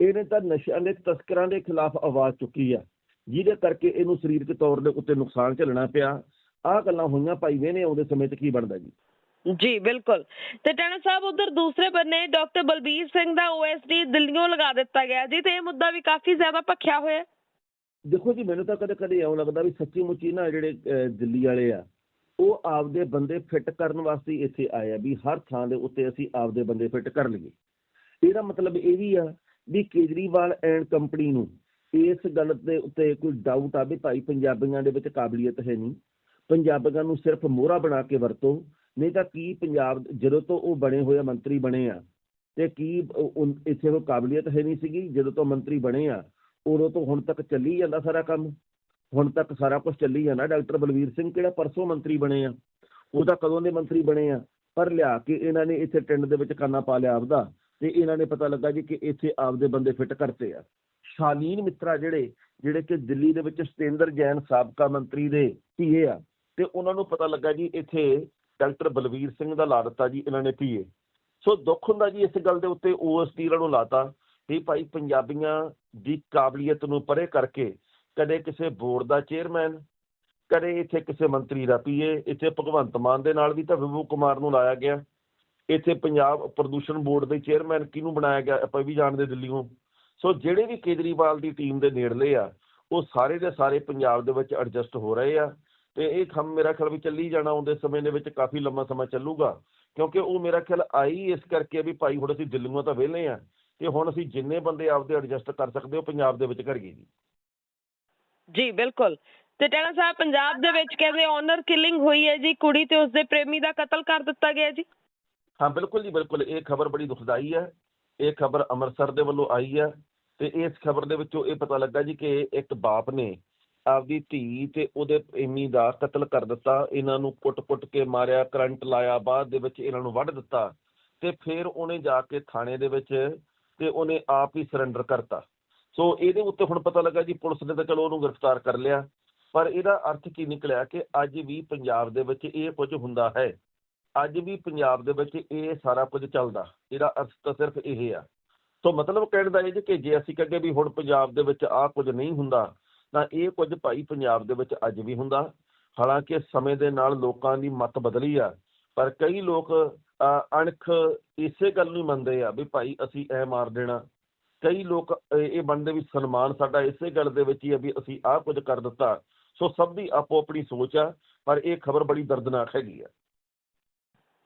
ਇਹਨੇ ਤਾਂ ਨਸ਼ਿਆਂ ਦੇ ਤਸਕਰਾਂ ਦੇ ਖਿਲਾਫ ਆਵਾਜ਼ ਚੁੱਕੀ ਆ, ਜਿਹਦੇ ਕਰਕੇ ਇਹਨੂੰ ਸਰੀਰਕ ਤੌਰ ਦੇ ਉੱਤੇ ਨੁਕਸਾਨ ਝੱਲਣਾ ਪਿਆ। ਆਹ ਗੱਲਾਂ ਹੋਈਆਂ ਭਾਈ ਵੇਨੇ ਆਉਂਦੇ ਸਮੇਂ 'ਚ ਕੀ ਬਣਦਾ ਜੀ? ਜੀ, ਬਿਲਕੁਲ। ਤੇ ਟੈਣਾ ਸਾਹਿਬ, ਉਧਰ ਦੂਸਰੇ ਬੰਨੇ ਡਾਕਟਰ ਬਲਬੀਰ ਸਿੰਘ ਦਾ ਓਐਸਡੀ ਦਿੱਲੀੋਂ ਲਗਾ ਦਿੱਤਾ ਗਿਆ ਜੀ ਤੇ ਇਹ ਮੁੱਦਾ ਵੀ ਕਾਫੀ ਜ਼ਿਆਦਾ ਭਖਿਆ ਹੋਇਆ। ਦੇਖੋ ਜੀ, ਮੈਨੂੰ ਤਾਂ ਕਦੇ ਕਦੇ ਇਉਂ ਲੱਗਦਾ ਵੀ ਸੱਚੀ ਮੁੱਚੀ ਨਾ ਜਿਹੜੇ ਦਿੱਲੀ ਵਾਲੇ ਆ, ਉਹ ਆਪਦੇ ਬੰਦੇ ਫਿੱਟ ਕਰਨ ਵਾਸਤੇ ਇੱਥੇ ਆਏ ਆ ਵੀ ਹਰ ਥਾਂ ਦੇ ਉੱਤੇ ਅਸੀਂ ਆਪਦੇ ਬੰਦੇ ਫਿੱਟ ਕਰ ਲਈਏ ਇਹਦਾ ਮਤਲਬ ਇਹ ਵੀ ਆ ਵੀ ਕੇਜਰੀਵਾਲ ਐਂਡ ਕੰਪਨੀ ਨੂੰ ਇਸ ਗੱਲ ਦੇ ਉੱਤੇ ਕੋਈ ਡਾਊਟ ਆ ਵੀ ਭਾਈ ਪੰਜਾਬੀਆਂ ਦੇ ਵਿੱਚ ਕਾਬਲੀਅਤ ਹੈ ਨਹੀਂ। ਪੰਜਾਬੀਆਂ ਨੂੰ ਸਿਰਫ ਮੋਹਰਾ ਬਣਾ ਕੇ ਵਰਤੋ ਨਹੀਂ ਤਾਂ ਕੀ ਪੰਜਾਬ, ਜਦੋਂ ਤੋਂ ਉਹ ਬਣੇ ਹੋਏ ਮੰਤਰੀ ਬਣੇ ਆ, ਤੇ ਕੀ ਇੱਥੇ ਉਹ ਕਾਬਲੀਅਤ ਹੈ ਨਹੀਂ ਸੀਗੀ, ਜਦੋਂ ਤੋਂ ਮੰਤਰੀ ਬਣੇ ਆ, ਉਦੋਂ ਤੋਂ ਹੁਣ ਤੱਕ ਚੱਲੀ ਜਾਂਦਾ ਸਾਰਾ ਕੰਮ। ਹੁਣ ਤੱਕ ਸਾਰਾ ਕੁਝ ਚੱਲੀ ਜਾਂਦਾ। ਡਾਕਟਰ ਬਲਵੀਰ ਸਿੰਘ ਕਿਹੜਾ ਪਰਸੋਂ ਮੰਤਰੀ ਬਣੇ ਆ? ਉਹ ਤਾਂ ਕਦੋਂ ਦੇ ਮੰਤਰੀ ਬਣੇ ਆ? ਪਰ ਲਿਆ ਕੇ ਇਹਨਾਂ ਨੇ ਇੱਥੇ ਟਿੰਡ ਦੇ ਵਿੱਚ ਕਾਨਾ ਪਾ ਲਿਆ ਆਪਦਾ, ਤੇ ਇਹਨਾਂ ਨੇ ਪਤਾ ਲੱਗਾ ਜੀ ਕਿ ਇੱਥੇ ਆਪਦੇ ਬੰਦੇ ਫਿੱਟ ਕਰਤੇ ਆ। ਸ਼ਾਲੀਨ ਮਿੱਤਰਾ ਜਿਹੜੇ ਜਿਹੜੇ ਕਿ ਦਿੱਲੀ ਦੇ ਵਿੱਚ ਸਤੇਂਦਰ ਜੈਨ ਸਾਬਕਾ ਮੰਤਰੀ ਦੇ ਧੀਏ ਆ, ਤੇ ਉਹਨਾਂ ਨੂੰ ਪਤਾ ਲੱਗਾ ਜੀ ਇੱਥੇ ਡਾਕਟਰ ਬਲਵੀਰ ਸਿੰਘ ਦਾ ਲਾ ਦਿੱਤਾ ਜੀ, ਇਹਨਾਂ ਨੇ ਪੀਏ ਸੋ ਦੁੱਖ ਹੁੰਦਾ ਜੀ ਇਸ ਗੱਲ ਦੇ ਉੱਤੇ ਓਐਸਟੀ ਨੂੰ ਲਾਤਾ ਵੀ ਭਾਈ ਪੰਜਾਬੀਆਂ ਦੀ ਕਾਬਲੀਅਤ ਨੂੰ ਪਰੇ ਕਰਕੇ ਕਦੇ ਕਿਸੇ ਬੋਰਡ ਦਾ ਚੇਅਰਮੈਨ, ਕਦੇ ਇੱਥੇ ਕਿਸੇ ਮੰਤਰੀ ਦਾ ਪੀਏ ਇੱਥੇ ਭਗਵੰਤ ਮਾਨ ਦੇ ਨਾਲ ਵੀ ਤਾਂ ਵਿਭੂ ਕੁਮਾਰ ਨੂੰ ਲਾਇਆ ਗਿਆ। ਇੱਥੇ ਪੰਜਾਬ ਪ੍ਰਦੂਸ਼ਣ ਬੋਰਡ ਦੇ ਚੇਅਰਮੈਨ ਕਿਹਨੂੰ ਬਣਾਇਆ ਗਿਆ, ਆਪਾਂ ਵੀ ਜਾਣਦੇ ਦਿੱਲੀੋਂ ਸੋ ਜਿਹੜੇ ਵੀ ਕੇਜਰੀਵਾਲ ਦੀ ਟੀਮ ਦੇ ਨੇੜਲੇ ਆ, ਉਹ ਸਾਰੇ ਦੇ ਸਾਰੇ ਪੰਜਾਬ ਦੇ ਵਿੱਚ ਐਡਜਸਟ ਹੋ ਰਹੇ ਆ। ਤੇ ਇਹ ਕੰਮ ਮੇਰਾ ਖਿਆਲ ਵੀ ਚੱਲੀ ਜਾਣਾ ਆਉਂਦੇ ਸਮੇਂ ਦੇ ਵਿੱਚ ਕਾਫੀ ਲੰਮਾ ਸਮਾਂ ਚੱਲੂਗਾ। ਕਿਉਂਕਿ ਉਹ ਮੇਰਾ ਖਿਆਲ ਆਈ ਇਸ ਕਰਕੇ ਵੀ ਭਾਈ ਹੁਣ ਅਸੀਂ ਦਿੱਲੀੋਂ ਤਾਂ ਵਿਹਲੇ ਆ ਤੇ ਹੁਣ ਅਸੀਂ ਜਿੰਨੇ ਬੰਦੇ ਆਪਦੇ ਐਡਜਸਟ ਕਰ ਸਕਦੇ ਹੋ ਪੰਜਾਬ ਦੇ ਵਿੱਚ ਕਰੀਏ ਜੀ। ਜੀ ਬਿਲਕੁਲ। ਤੇ ਟੈਣਾ ਸਾਹਿਬ ਪੰਜਾਬ ਦੇ ਵਿੱਚ ਕਹਿੰਦੇ ਆਨਰ ਕਿਲਿੰਗ ਹੋਈ ਹੈ ਜੀ ਕੁੜੀ ਤੇ ਉਸਦੇ ਪ੍ਰੇਮੀ ਦਾ ਕਤਲ ਕਰ ਦਿੱਤਾ ਗਿਆ ਜੀ। ਹਾਂ ਬਿਲਕੁਲ ਜੀ ਬਿਲਕੁਲ। ਇਹ ਖਬਰ ਬੜੀ ਦੁਖਦਾਈ ਹੈ। ਇਹ ਖਬਰ ਅੰਮ੍ਰਿਤਸਰ ਦੇ ਵੱਲੋਂ ਆਈ ਹੈ ਤੇ ਇਸ ਖਬਰ ਦੇ ਵਿੱਚੋਂ ਇਹ ਪਤਾ ਲੱਗਾ ਜੀ ਕਿ ਇੱਕ ਬਾਪ ਨੇ ਆਪਦੀ ਧੀ ਤੇ ਉਹਦੇ ਪ੍ਰੇਮੀ ਦਾ ਕਤਲ ਕਰ ਦਿੱਤਾ, ਇਹਨਾਂ ਨੂੰ ਕੁੱਟ-ਕੁੱਟ ਕੇ ਮਾਰਿਆ, ਕਰੰਟ ਲਾਇਆ, ਬਾਅਦ ਦੇ ਵਿੱਚ ਇਹਨਾਂ ਨੂੰ ਵੱਢ ਦਿੱਤਾ ਤੇ ਫਿਰ ਉਹਨੇ ਜਾ ਕੇ ਥਾਣੇ ਦੇ ਵਿੱਚ ਤੇ ਉਹਨੇ ਆਪ ਹੀ ਸਰੈਂਡਰ ਕਰਤਾ। ਸੋ ਇਹਦੇ ਉੱਤੇ ਹੁਣ ਪਤਾ ਲੱਗਾ ਜੀ ਪੁਲਿਸ ਨੇ ਤਾਂ ਚਲੋ ਉਹਨੂੰ ਗ੍ਰਿਫਤਾਰ ਕਰ ਲਿਆ, ਪਰ ਇਹਦਾ ਅਰਥ ਕੀ ਨਿਕਲਿਆ ਕਿ ਅੱਜ ਵੀ ਪੰਜਾਬ ਦੇ ਵਿੱਚ ਇਹ ਕੁਝ ਹੁੰਦਾ ਹੈ। ਅੱਜ ਵੀ ਪੰਜਾਬ ਦੇ ਵਿੱਚ ਇਹ ਸਾਰਾ ਕੁਝ ਚੱਲਦਾ, ਇਹਦਾ ਅਰਥ ਤਾਂ ਸਿਰਫ ਇਹ ਆ। ਸੋ ਮਤਲਬ ਕਹਿਣ ਦਾ ਇਹ ਜੀ ਕਿ ਜੇ ਅਸੀਂ ਕਹੇ ਵੀ ਹੁਣ ਪੰਜਾਬ ਦੇ ਵਿੱਚ ਆਹ ਕੁਝ ਨਹੀਂ ਹੁੰਦਾ ਤਾਂ ਇਹ ਕੁਝ ਭਾਈ ਪੰਜਾਬ ਦੇ ਵਿੱਚ ਅੱਜ ਵੀ ਹੁੰਦਾ। ਹਾਲਾਂਕਿ ਸਮੇਂ ਦੇ ਨਾਲ ਲੋਕਾਂ ਦੀ ਮਤ ਬਦਲੀ ਆ, ਪਰ ਕਈ ਲੋਕ ਅਣਖ ਇਸੇ ਗੱਲ ਨੂੰ ਮੰਨਦੇ ਆ ਵੀ ਭਾਈ ਅਸੀਂ ਐ ਮਾਰ ਦੇਣਾ। ਕਈ ਲੋਕ ਇਹ ਮੰਨਦੇ ਵੀ ਸਨਮਾਨ ਸਾਡਾ ਇਸੇ ਗੱਲ ਦੇ ਵਿੱਚ ਹੀ ਆ ਵੀ ਅਸੀਂ ਆਹ ਕੁਝ ਕਰ ਦਿੱਤਾ। ਸੋ ਸਭ ਦੀ ਆਪੋ ਆਪਣੀ ਸੋਚ ਆ, ਪਰ ਇਹ ਖਬਰ ਬੜੀ ਦਰਦਨਾਕ ਹੈਗੀ ਆ।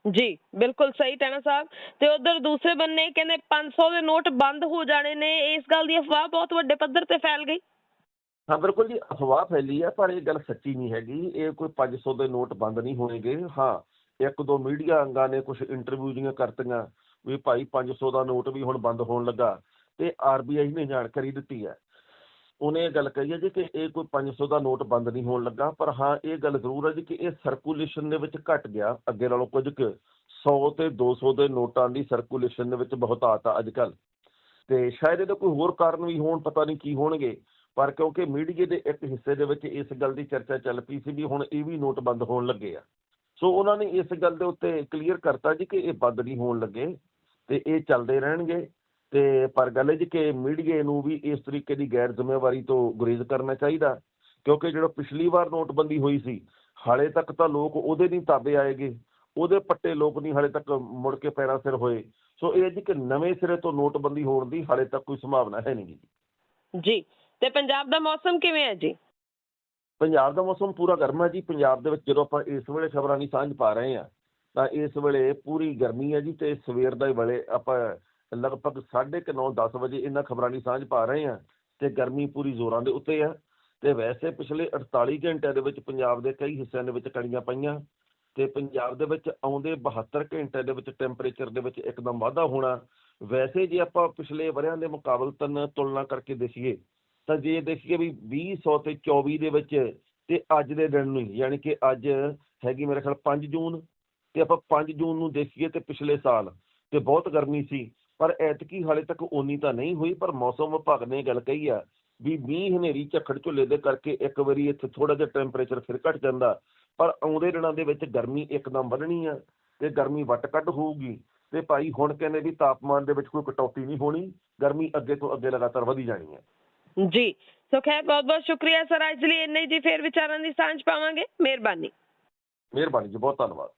ਜੀ, ਬਿਲਕੁਲ ਸਹੀ ਟੈਣਾ ਸਾਹਿਬ। ਤੇ ਉਧਰ ਦੂਸਰੇ ਬੰਨੇ ਕਹਿੰਦੇ 500 ਦੇ ਨੋਟ ਬੰਦ ਹੋ ਜਾਣੇ ਨੇ। ਇਸ ਗੱਲ ਦੀ ਅਫਵਾਹ ਬਹੁਤ ਵੱਡੇ ਪੱਧਰ ਤੇ ਫੈਲ ਗਈ। ਹਾਂ, ਬਿਲਕੁਲ ਜੀ, ਅਫਵਾਹ ਫੈਲੀ ਹੈ ਪਰ ਇਹ ਗੱਲ ਸੱਚੀ ਨਹੀਂ ਹੈਗੀ। ਇਹ ਕੋਈ 500 ਦੇ ਨੋਟ ਬੰਦ ਨਹੀਂ ਹੋਣਗੇ। ਹਾਂ, ਇੱਕ ਦੋ ਮੀਡੀਆ ਅੰਗਾਂ ਨੇ ਕੁਝ ਇੰਟਰਵਿਊ ਜੀਆਂ ਕਰਤੀਆਂ ਵੀ ਭਾਈ 500 ਦਾ ਨੋਟ ਵੀ ਹੁਣ ਬੰਦ ਹੋਣ ਲੱਗਾ ਤੇ ਆਰਬੀਆਈ ਨੇ ਜਾਣਕਾਰੀ ਦਿੱਤੀ ਹੈ ਉਹਨੇ ਇਹ ਗੱਲ ਕਹੀ ਹੈ ਜੀ ਕਿ ਇਹ ਕੋਈ 500 ਦਾ ਨੋਟ ਬੰਦ ਨਹੀਂ ਹੋਣ ਲੱਗਾ, ਪਰ ਹਾਂ, ਇਹ ਗੱਲ ਜ਼ਰੂਰ ਹੈ ਜੀ ਕਿ ਇਹ ਸਰਕੂਲੇਸ਼ਨ ਦੇ ਵਿੱਚ ਘਟ ਗਿਆ। ਅੱਗੇ ਨਾਲੋਂ ਕੁਝ ਕੁ 100 ਤੇ 200 ਦੇ ਨੋਟਾਂ ਦੀ ਸਰਕੂਲੇਸ਼ਨ ਦੇ ਵਿੱਚ ਬਹੁਤ ਆ ਅੱਜ ਕੱਲ ਤੇ ਸ਼ਾਇਦ ਇਹਦੇ ਕੋਈ ਹੋਰ ਕਾਰਨ ਵੀ ਹੋਣ, ਪਤਾ ਨਹੀਂ ਕੀ ਹੋਣਗੇ। ਪਰ ਕਿਉਂਕਿ ਮੀਡੀਆ ਦੇ ਇੱਕ ਹਿੱਸੇ ਦੇ ਵਿੱਚ ਇਸ ਗੱਲ ਦੀ ਚਰਚਾ ਚੱਲ ਪਈ ਸੀ ਵੀ ਹੁਣ ਇਹ ਵੀ ਨੋਟ ਬੰਦ ਹੋਣ ਲੱਗੇ ਆ। ਸੋ ਉਹਨਾਂ ਨੇ ਇਸ ਗੱਲ ਦੇ ਉੱਤੇ ਕਲੀਅਰ ਕਰਤਾ ਜੀ ਕਿ ਇਹ ਬੰਦ ਨਹੀਂ ਹੋਣ ਲੱਗੇ ਤੇ ਇਹ ਚੱਲਦੇ ਰਹਿਣਗੇ। ਤੇ ਪਰ ਗੱਲ ਇਹ ਜੀ ਕਿ ਮੀਡੀਆ ਨੂੰ ਵੀ ਇਸ ਤਰੀਕੇ ਦੀ ਗੈਰ ਜ਼ਿੰਮੇਵਾਰੀ ਤੋਂ ਗੁਰੇਜ਼ ਕਰਨਾ ਚਾਹੀਦਾ, ਕਿਉਂਕਿ ਜਿਹੜਾ ਪਿਛਲੀ ਵਾਰ ਨੋਟਬੰਦੀ ਹੋਈ ਸੀ, ਹਾਲੇ ਤੱਕ ਤਾਂ ਲੋਕ ਉਹਦੇ ਨਹੀਂ ਤਾਬੇ ਆਏਗੇ, ਉਹਦੇ ਪੱਟੇ ਲੋਕ ਨਹੀਂ ਹਾਲੇ ਤੱਕ ਮੁੜ ਕੇ ਪੈਰਾਂ ਸਿਰ ਹੋਏ। ਸੋ ਇਹ ਜੀ ਕਿ ਨਵੇਂ ਸਿਰੇ ਤੋਂ ਨੋਟਬੰਦੀ ਹੋਣ ਦੀ ਹਾਲੇ ਤੱਕ ਕੋਈ ਸੰਭਾਵਨਾ ਹੈ ਨਹੀਂ ਜੀ। ਜੀ ਤੇ ਪੰਜਾਬ ਦਾ ਮੌਸਮ ਕਿਵੇਂ ਹੈ ਜੀ? ਪੰਜਾਬ ਦਾ ਮੌਸਮ ਪੂਰਾ ਗਰਮ ਹੈ ਜੀ। ਪੰਜਾਬ ਦੇ ਵਿੱਚ ਜਦੋਂ ਆਪਾਂ ਇਸ ਵੇਲੇ ਖਬਰਾਂ ਦੀ ਸਾਂਝ ਪਾ ਰਹੇ ਹਾਂ, ਤਾਂ ਇਸ ਵੇਲੇ ਪੂਰੀ ਗਰਮੀ ਹੈ ਜੀ ਤੇ ਸਵੇਰ ਦਾ ਵੇਲੇ ਆਪਾਂ ਲਗਭਗ 9:30 10 ਵਜੇ ਇਹਨਾਂ ਖਬਰਾਂ ਦੀ ਸਾਂਝ ਪਾ ਰਹੇ ਹਾਂ ਤੇ ਗਰਮੀ ਪੂਰੀ ਜ਼ੋਰਾਂ ਦੇ ਉੱਤੇ ਆ ਤੇ ਵੈਸੇ ਪਿਛਲੇ 48 ਘੰਟਿਆਂ ਦੇ ਵਿੱਚ ਪੰਜਾਬ ਦੇ ਕਈ ਹਿੱਸਿਆਂ ਦੇ ਵਿੱਚ ਕਣੀਆਂ ਪਈਆਂ ਤੇ ਪੰਜਾਬ ਦੇ ਵਿੱਚ ਆਉਂਦੇ 72 ਘੰਟਿਆਂ ਦੇ ਵਿੱਚ ਟੈਂਪਰੇਚਰ ਦੇ ਵਿੱਚ ਇੱਕਦਮ ਵਾਧਾ ਹੋਣਾ। ਵੈਸੇ ਜੇ ਆਪਾਂ ਪਿਛਲੇ ਵਰਿਆਂ ਦੇ ਮੁਕਾਬਲਤਨ ਤੁਲਨਾ ਕਰਕੇ ਦੇਖੀਏ ਤਾਂ ਜੇ ਦੇਖੀਏ ਵੀ 2000 ਤੇ 24 ਦੇ ਵਿੱਚ ਤੇ ਅੱਜ ਦੇ ਦਿਨ ਨੂੰ ਹੀ, ਯਾਨੀ ਕਿ ਅੱਜ ਹੈਗੀ ਮੇਰੇ ਖਿਆਲ 5 ਜੂਨ ਤੇ ਆਪਾਂ 5 ਜੂਨ ਨੂੰ ਦੇਖੀਏ ਤੇ ਪਿਛਲੇ ਸਾਲ ਤੇ ਬਹੁਤ ਗਰਮੀ ਸੀ ਪਰ ਐਤਕੀ ਹਾਲੇ ਤੱਕ ਓਨੀ ਤਾਂ ਨਹੀਂ ਹੋਈ ਪਰ ਮੌਸਮ ਵਿਭਾਗ ਨੇ ਗੱਲ ਕਹੀ ਆ ਵੀ ਮੀਂਹ ਹਨੇਰੀ ਝੱਖੜ ਝੁੱਲੇ ਦੇ ਕਰਕੇ ਇੱਕ ਵਾਰੀ ਇੱਥੇ ਥੋੜਾ ਜਿਹਾ ਟੈਂਪਰੇਚਰ ਫਿਰ ਘਟ ਜਾਂਦਾ ਪਰ ਆਉਂਦੇ ਦਿਨਾਂ ਦੇ ਵਿੱਚ ਗਰਮੀ ਇੱਕਦਮ ਵਧਣੀ ਆ ਤੇ ਗਰਮੀ ਵੱਟ ਕੱਢ ਹੋਊਗੀ ਤੇ ਭਾਈ ਹੁਣ ਕਹਿੰਦੇ ਵੀ ਤਾਪਮਾਨ ਦੇ ਵਿੱਚ ਕੋਈ ਕਟੌਤੀ ਨਹੀਂ ਹੋਣੀ ਗਰਮੀ ਅੱਗੇ ਤੋਂ ਅੱਗੇ ਲਗਾਤਾਰ ਵਧੀ ਜਾਣੀ ਹੈ ਜੀ। ਸੋ ਖੈਰ, ਬਹੁਤ ਬਹੁਤ ਸ਼ੁਕਰੀਆ ਸਰ। ਅੱਜ ਲਈ ਇੰਨੇ ਹੀ ਜੀ, ਫੇਰ ਵਿਚਾਰਾਂ ਦੀ ਸਾਂਝ ਪਾਵਾਂਗੇ। ਮਿਹਰਬਾਨੀ। ਮਿਹਰਬਾਨੀ ਜੀ, ਬਹੁਤ ਧੰਨਵਾਦ।